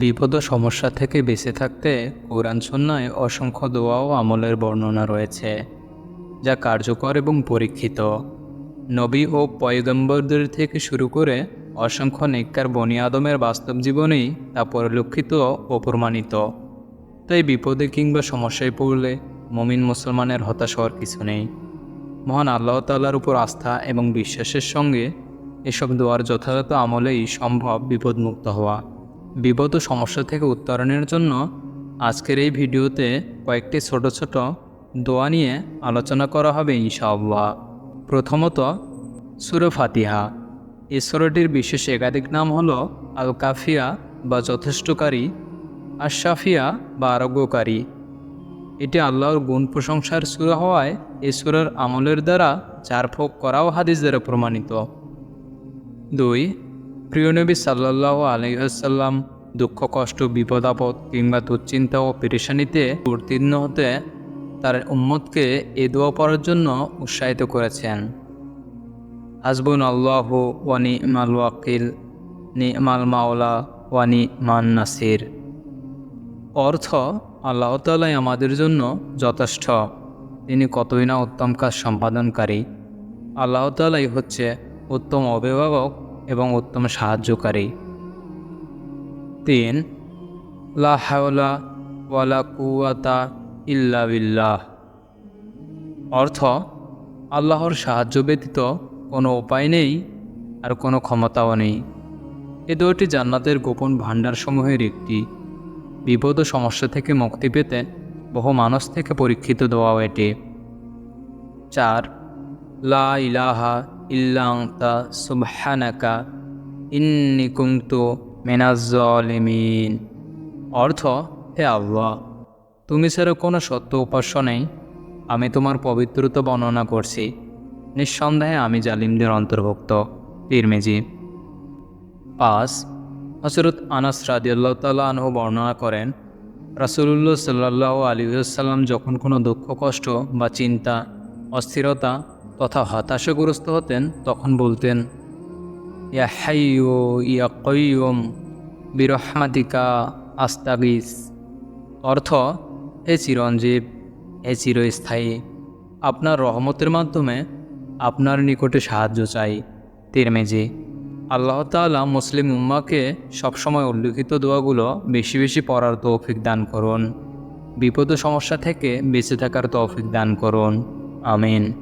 বিপদ ও সমস্যা থেকে বেঁচে থাকতে কোরআন সন্ন্যায় অসংখ্য দোয়া ও আমলের বর্ণনা রয়েছে, যা কার্যকর এবং পরীক্ষিত। নবী ও পয়গম্বরদের থেকে শুরু করে অসংখ্য নেককার বনি আদমের বাস্তব জীবনেই তা পরিলক্ষিত ও প্রমাণিত। তাই বিপদে কিংবা সমস্যায় পড়লে মমিন মুসলমানের হতাশ হওয়ার কিছু নেই। মহান আল্লাহ তাল্লার উপর আস্থা এবং বিশ্বাসের সঙ্গে এসব দোয়ার যথাযথ আমলেই সম্ভব বিপদমুক্ত হওয়া। বিপদ সমস্যা থেকে উত্তরণের জন্য আজকের এই ভিডিওতে কয়েকটি ছোট ছোট দোয়া নিয়ে আলোচনা করা হবে ইনশাআল্লাহ। প্রথমত, সুর ফাতিহা। এই সুরটির বিশেষ একাধিক নাম হল আল কাফিয়া বা যথেষ্টকারী আশাফিয়া বা আরোগ্যকারী। এটি আল্লাহর গুণ প্রশংসার সুর হওয়ায় সুরের আমলের দ্বারা চার ফোক করাও হাদিস দ্বারা প্রমাণিত। দুই প্রিয়নবী সাল্লাহ আলহাম দুঃখ, কষ্ট, বিপদ, আপদ কিংবা দুশ্চিন্তা ও পেরেশানিতে উত্তীর্ণ হতে তার উম্মতকে এ দোয়া পড়ার জন্য উৎসাহিত করেছেন। হাসবুন আল্লাহ ওয়ানি ইমাল ওয়াকিল নি ইমাল মাওলা ওয়ানি মান নাসির। অর্থ আল্লাহ তালাই আমাদের জন্য যথেষ্ট। তিনি কতই না উত্তম কাজ সম্পাদনকারী। আল্লাহ তালাই হচ্ছে উত্তম অভিভাবক এবং উত্তম সাহায্যকারী। তিন, লা হাওলা ওয়ালা কুয়াতা ইল্লা বিল্লাহ। অর্থ, আল্লাহর সাহায্য ব্যতীত কোনো উপায় নেই আর কোনো ক্ষমতাও নেই। এ দুটি জান্নাতের গোপন ভাণ্ডারসমূহের একটি। বিপদ ও সমস্যা থেকে মুক্তি পেতে বহু মানুষ থেকে পরীক্ষিত দেওয়াও এটি। চার, লা ইলাহা ইল্লাংতা অর্থ, হে আল্লাহ, তুমি ছাড়া কোনো সত্য উপাস্য নেই। আমি তোমার পবিত্রতা বর্ণনা করছি। নিঃসন্দেহে আমি জালিমদের অন্তর্ভুক্ত। তিরমেজি। পাঁচ হজরত আনাস রাদিয়াল্লাহ তাল্লাহ আনহু বর্ণনা করেন, রাসুলুল্লাহ সাল্লাহ আলিউসাল্লাম যখন কোনো দুঃখ, কষ্ট বা চিন্তা, অস্থিরতা তথা হতাশাগ্রস্ত হতেন, তখন বলতেন, ইয়া হাইয়ো, ইয়া কয়ুম বিরহমাতিকা আস্তাগিস। অর্থ, হে চিরঞ্জীব, হে চিরস্থায়ী, আপনার রহমতের মাধ্যমে আপনার নিকটে সাহায্য চাই। তিরমেজি, আল্লাহ তাআলা মুসলিম উম্মাকে সবসময় উল্লিখিত দোয়াগুলো বেশি বেশি পড়ার তৌফিক দান করুন। বিপদ সমস্যা থেকে বেঁচে থাকার তৌফিক দান করুন। আমিন।